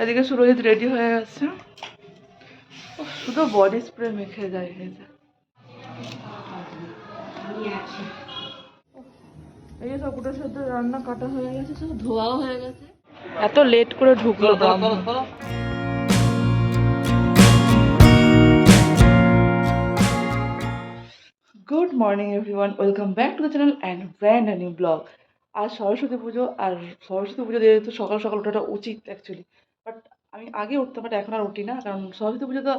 এদিকে সুরজিৎ রেডি হয়ে গেছে। শুধু বডি স্প্রে মেখে যায় এই যে। সবগুলোর সাথে রান্না কাটা হয়ে গেছে সব ধোয়াও হয়ে গেছে। এত লেট করে ঢুকলো। Good morning everyone welcome back to the channel and brand new blog আজ সরস্বতী পুজো আর সরস্বতী পুজো দিয়ে তো সকাল সকাল ওঠাটা উচিত অ্যাকচুয়ালি বাট আমি আগে উঠতাম বাট এখন আর উঠি না। কারণ সরস্বতী পুজো তো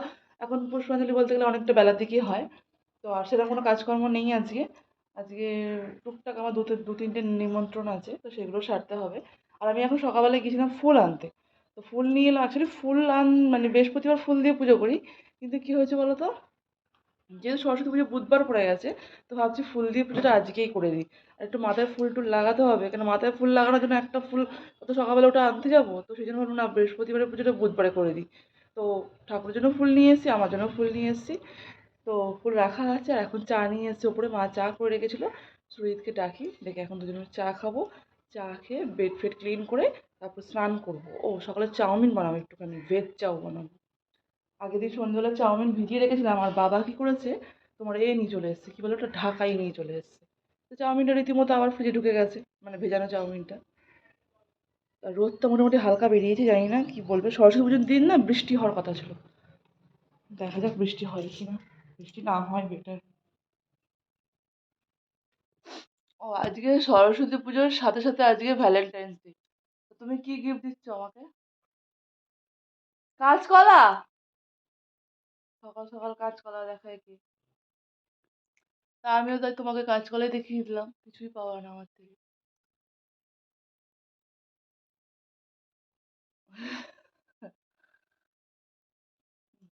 এখন পুষ্পাঞ্জলি বলতে গেলে অনেকটা বেলার দিকেই হয়। তো আর সেরকম কোনো কাজকর্ম নেই আজকে। আজকে টুকটাক আমার দু দু তিনটে নিমন্ত্রণ আছে, তো সেগুলো সারতে হবে। আর আমি এখন সকালবেলায় গিয়েছিলাম ফুল আনতে। তো ফুল নিয়ে এলাম অ্যাকচুয়ালি ফুল আন মানে বৃহস্পতিবার ফুল দিয়ে পুজো করি। কিন্তু কী হয়েছে বলো তো যেহেতু সরস্বতী পুজো বুধবার পড়ে গেছে, তো ভাবছি ফুল দিয়ে পুজোটা আজকেই করে দিই। আর একটু মাথায় ফুল টুল লাগাতে হবে, কেন মাথায় ফুল লাগানোর জন্য একটা ফুল অত সকালবেলা ওটা আনতে যাব, তো সেই জন্য ভাবলাম না বৃহস্পতিবারের পুজোটা বুধবারে করে দিই। তো ঠাকুরের জন্য ফুল নিয়ে এসেছি, আমার জন্য ফুল নিয়ে এসেছি। তো ফুল রাখা আছে, আর এখন চা নিয়ে এসেছি, ওপরে মা চা করে রেখেছিলো। সুরিতকে ডাকি, ডেকে এখন দুজনে চা খাব, চা খেয়ে বেড ফেড ক্লিন করে তারপর স্নান করব। ও সকালে চাউমিন বানাবো একটুখানি ভেজ চাউ বানাবো। আগের দিন সন্ধ্যেবেলা চাউমিন ভিজিয়ে রেখেছিলাম, আর বাবা কী করেছে? তোমার এ নিয়ে চলে এসেছে, কী বলে ওটা? ঢাকাই নিয়ে চলে এসেছে। তো চাউমিনটা রীতিমতো আবার ফ্রিজে ঢুকে গেছে মানে ভেজানো চাউমিনটা। আর রোদটা মোটামুটি হালকা বেরিয়েছে, জানি না কি বলবে। সরস্বতী পুজোর দিন না বৃষ্টি হওয়ার কথা ছিল। দেখা যাক বৃষ্টি হয় কি না বৃষ্টি না হয় বেটার ও, আজকে সরস্বতী পুজোর সাথে সাথে আজকে ভ্যালেন্টাইন্স ডে তুমি কি গিফট দিচ্ছ আমাকে? কাঁচকলা! সকাল সকাল কাঁচকলা দেখায় কি। তা আমিও তাই তোমাকে কাঁচকলাই দেখিয়ে দিলাম, কিছুই পাওয়া না আমার থেকে।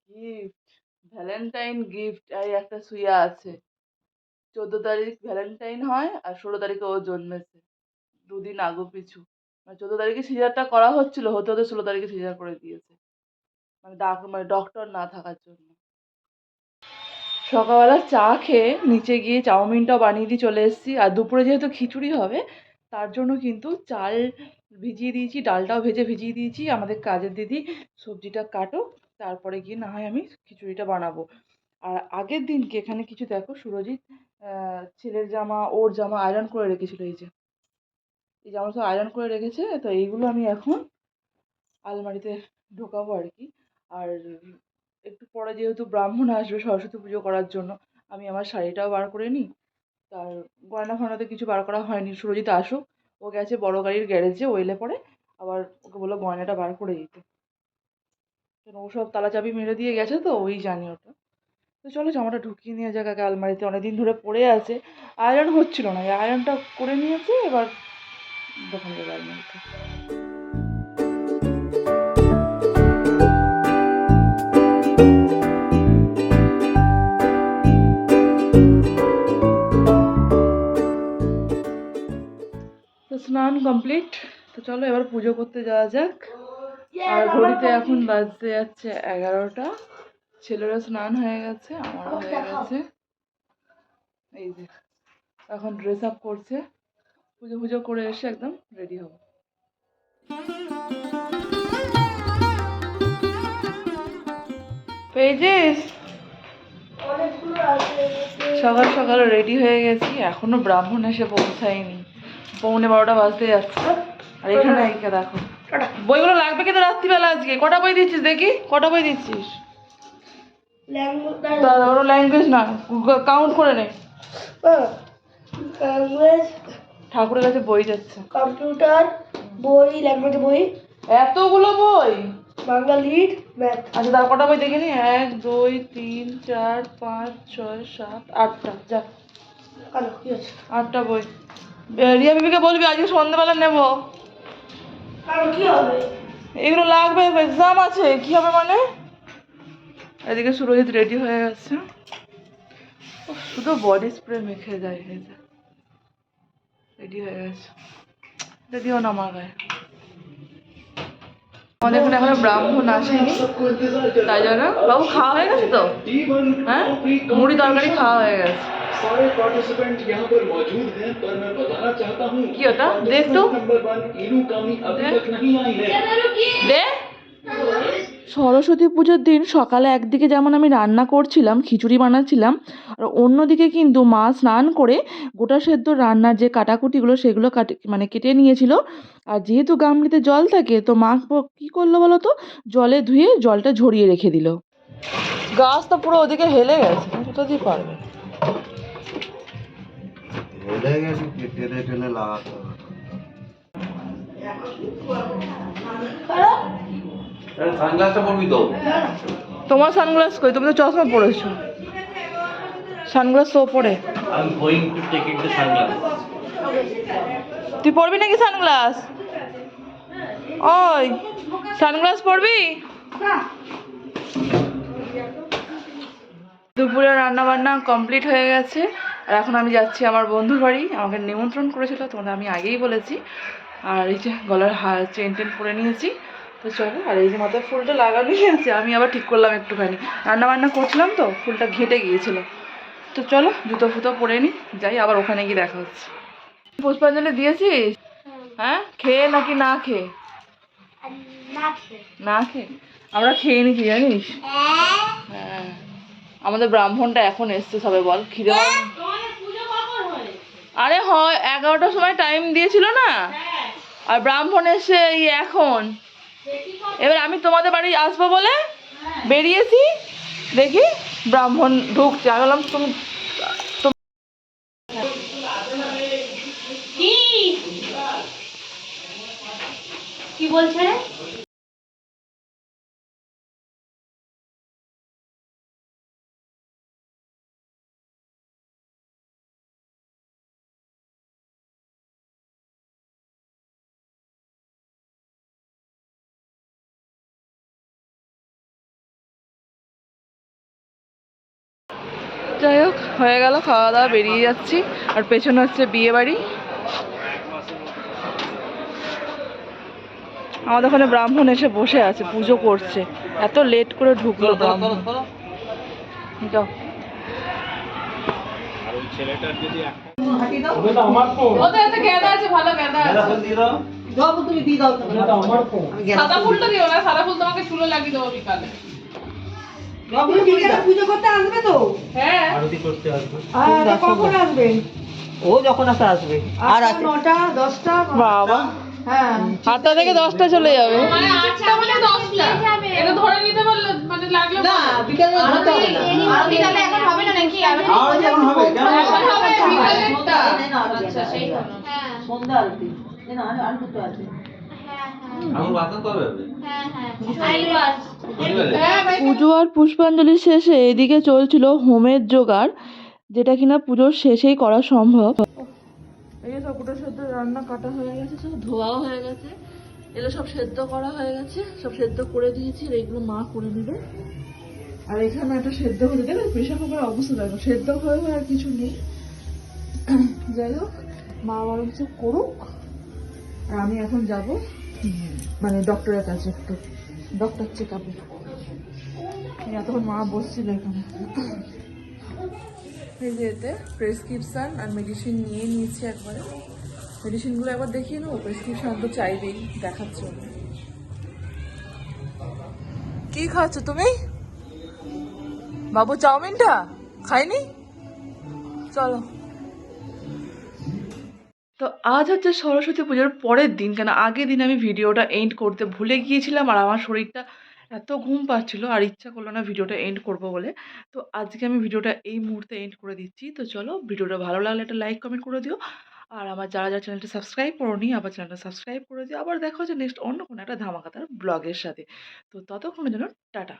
গিফট ভ্যালেন্টাইন গিফট এই একটা সুইয়া আছে। চোদ্দ তারিখ ভ্যালেন্টাইন হয় আর ষোলো তারিখে ও জন্মেছে। দুদিন আগো পিছু। মানে চোদ্দ তারিখে সিজারটা করা হচ্ছিল, হতে হতে ষোলো তারিখে সিজার করে দিয়েছে। মানে ডাক মানে ডক্টর না থাকার জন্য। সকালবেলা চা খেয়ে নিচে গিয়ে চাউমিনটাও বানিয়ে দিয়ে চলে এসেছি। আর দুপুরে যেহেতু খিচুড়ি হবে, তার জন্য কিন্তু চাল ভিজিয়ে দিয়েছি, ডালটাও ভেজে ভিজিয়ে দিয়েছি। আমাদের কাজের দিদি সবজিটা কাটো তারপরে গিয়ে না হয় আমি খিচুড়িটা বানাবো। আর আগের দিনকে এখানে কিছু দেখো, সুরজিৎ ছেলের জামা, ওর জামা আয়রন করে রেখেছিল, এই যে। এই জামা সব আয়রন করে রেখেছে, তো এইগুলো আমি এখন আলমারিতে ঢোকাবো আর কি। আর একটু পরে যেহেতু ব্রাহ্মণ আসবে সরস্বতী পুজো করার জন্য, আমি আমার শাড়িটাও বার করে নিই। তার গয়না ফয়নাতে কিছু বার করা হয়নি। সুরজিৎ আসুক, ও গেছে বড় গাড়ির গ্যারেজে ও এলে পরে আবার ওকে বলল গয়নাটা বার করে দিতে। কেন, ও সব তালা চাবি মেরে দিয়ে গেছে তো, ওই জানি ওটা। তো চলো জামাটা ঢুকিয়ে নিয়ে যাক, আগে আলমারিতে অনেকদিন ধরে পড়ে আছে। আয়রন হচ্ছিল না, এই আয়রনটা করে নিয়েছে, এবার দোকান আলমারিতে। স্নান কমপ্লিট তো চলো এবার পুজো করতে যাওয়া যাক। আর ঘড়িতে এখন বাজতে যাচ্ছে এগারোটা। ছেলেরও স্নান হয়ে গেছে আমারও হয়ে গেছে। এই যে এখন ড্রেস আপ করছে। পুজো পুজো করে এসে একদম রেডি হব। পেয়েছিস সকাল সকাল রেডি হয়ে গেছি এখনও ব্রাহ্মণ এসে পৌঁছায়নি। পৌনে বারোটা বাজতে যাচ্ছে। আর এখানে এইকে দেখো। বইগুলো লাগবে কিন্তু রাত্রিবেলা আজকে। কটা বই দিচ্ছিস দেখি? কটা বই দিচ্ছিস? দাদা ওরা ল্যাঙ্গুয়েজ না। কাউন্ট করে নে। ল্যাঙ্গুয়েজ ঠাকুরের কাছে বই যাচ্ছে। কম্পিউটার বই ল্যাঙ্গুয়েজ বই। এতগুলো বই? বাংলা লিড ম্যাথ আচ্ছা তার কটা বই দেখে নি? এক দুই তিন চার পাঁচ ছয় সাত আটটা। যা। আটটা বই। রিয়া বিবিকে বলবি আজকে সন্ধ্যেবেলা নেব। এগুলো লাগবে এক্সাম আছে কি হবে মানে? এদিকে সুরজিৎ রেডি হয়ে গেছে। শুধু বডি স্প্রে মেখে যায় রেডি হয়ে গেছে। রেডিও না আমার গায়ে। আমাদের এখানে এখনও ব্রাহ্মণ আসেনি। তাই জন্য বাবু খাওয়া হয়ে গেছে তো? হ্যাঁ? মুড়ি তরকারি খাওয়া হয়ে গেছে। सारे पार्टिसिपेंट यहाँ पर मौजूद हैं पर मैं बताना चाहता हूँ কি ওটা দেখ তো नंबर वन इनू कामी अभी दे। तक नहीं आई है দে সরস্বতী পুজোর দিন সকালে একদিকে যেমন আমি রান্না করছিলাম খিচুড়ি বানাচ্ছিলাম আর অন্যদিকে কিন্তু মা স্নান করে গোটা সেদ্ধ রান্নার যে কাটাকুটিগুলো সেগুলো কাটে মানে কেটে নিয়েছিল আর যেহেতু গামলিতে জল থাকে তো মা প- কী করলো বলো তো জলে ধুয়ে জলটা ঝরিয়ে রেখে দিল গাছ তো পুরো ওদিকে হেলে গেছে কোথা দিয়ে পারবে হেলে গেছে টেনে টেনে লাগাতে হবে। সানগ্লাসটা পরবি তো। তোমার সানগ্লাস কই? তুমি তো চশমা পরেছো। সানগ্লাস তো পরে। I am going to take it the sunglass তুই পরবি নাকি সানগ্লাস ওই সানগ্লাস পরবি? দুপুরে রান্না বান্না কমপ্লিট হয়ে গেছে। আর এখন আমি যাচ্ছি আমার বন্ধুর বাড়ি আমাকে নিমন্ত্রণ করেছিল তোমাদের আমি আগেই বলেছি। আর এই যে গলার হা চেন টেন পরে নিয়েছি তো চলো আর এই যে মাথায় ফুলটা লাগানোই আছে আমি আবার ঠিক করলাম একটুখানি। রান্না বান্না করছিলাম তো ফুলটা ঘেঁটে গিয়েছিল। তো চলো জুতো ফুতো পরে নিই যাই আবার ওখানে গিয়ে দেখা হচ্ছে। পুষ্পাঞ্জলি দিয়েছিস? হ্যাঁ? খেয়ে নাকি না খেয়ে? না খেয়ে। আমরা খেয়ে নিচ্ছি জানিস? হ্যাঁ। আমাদের ব্রাহ্মণটা এখন এসছে সবে বল। খিদে আরে হয়, এগারোটার সময় টাইম দিয়েছিল না? আর ব্রাহ্মণ এসে এখন। এবার আমি তোমাদের বাড়ি আসব বলে বেরিয়েছি। দেখি ব্রাহ্মণ ঢুকছে। আমি বললাম, তুমি কি বলছে? যাই হোক হয়ে গেল খাওয়া দাওয়া বেরিয়ে যাচ্ছি। আর পেছনে হচ্ছে বিয়ে বাড়ি। আমাদের ওখানে ব্রাহ্মণ এসে বসে আছে পুজো করছে। এত লেট করে ঢুকলো ব্রাহ্মণ। যাও। ওদের এতে গেঁদা আছে ভালো গেঁদা আছে। সাদা ফুলটা দিও না সাদা ফুল তোমাকে চুলে লাগিয়ে দেবো বিকালে। পুজো করতে আসবে তো? আরতি করতে আসবে। আর কখন আসবেন ও যখন আসে আসবে। আর আটটা, আছে নটা দশটা বাবা। হ্যাঁ। আটটা থেকে দশটা চলে যাবে। মানে আটটা মানে দশটা। এটা ধরে নিতে পারলে মানে লাগল না বিকেলে ধরতে হবে না। বিকালে এখন হবে না নাকি? এখন হবে কেন? এখন হবে আচ্ছা সেই সন্ধ্যা আরতি। না, আর দুটো আছে আমার বাসা কবে হবে? হ্যাঁ ভাই পুজো আর পুষ্পাঞ্জলি শেষে এদিকে চলছিল হোমের জোগাড় যেটা কিনা পুজোর শেষেই করা সম্ভব। এই যে সব গোটা সেদ্ধ রান্না কাটা হয়ে গেছে সব ধোয়াও হয়ে গেছে। এগুলো সব সেদ্ধ করা হয়ে গেছে সব সেদ্ধ করে দিয়েছি আর এগুলো মা করে নেবে। আর এখানে একটা সেদ্ধ হতে দেখো প্রেশার কুকারের অবস্থা দেখো সেদ্ধ হয়ে হয়ে আর কিছু নেই। যাই হোক মা বরঞ্চ করুক। আর আমি এখন যাব মানে ডক্টরের কাছে একটু ডক্টর চেক আপে এতক্ষণ মা বসছিল এখানে। এই যে এতে প্রেসক্রিপশান আর মেডিসিন নিয়ে নিয়েছি একবারে। মেডিসিনগুলো একবার দেখিয়ে নেব প্রেসক্রিপশান তো চাইবেই, দেখাচ্ছ কি খাচ্ছ তুমি? বাবু চাউমিনটা? খাইনি? চলো। তো আজ হচ্ছে সরস্বতী পুজোর পরের দিন, কেন আগের দিন আমি ভিডিওটা এন্ড করতে ভুলে গিয়েছিলাম আর আমার শরীরটা এত ঘুম পাচ্ছিল আর ইচ্ছা করল না ভিডিওটা এন্ড করব বলে। তো আজকে আমি ভিডিওটা এই মুহূর্তে এন্ড করে দিচ্ছি। তো চলো ভিডিওটা ভালো লাগলে একটা লাইক কমেন্ট করে দিও। আর আমার যারা যারা চ্যানেলটা সাবস্ক্রাইব করোনি, আবার চ্যানেলটা সাবস্ক্রাইব করে দিও। আবার দেখা হচ্ছে নেক্সট অন্য কোনো একটা ধামাকাতার ব্লগের সাথে। তো ততক্ষণের জন্য টাটা।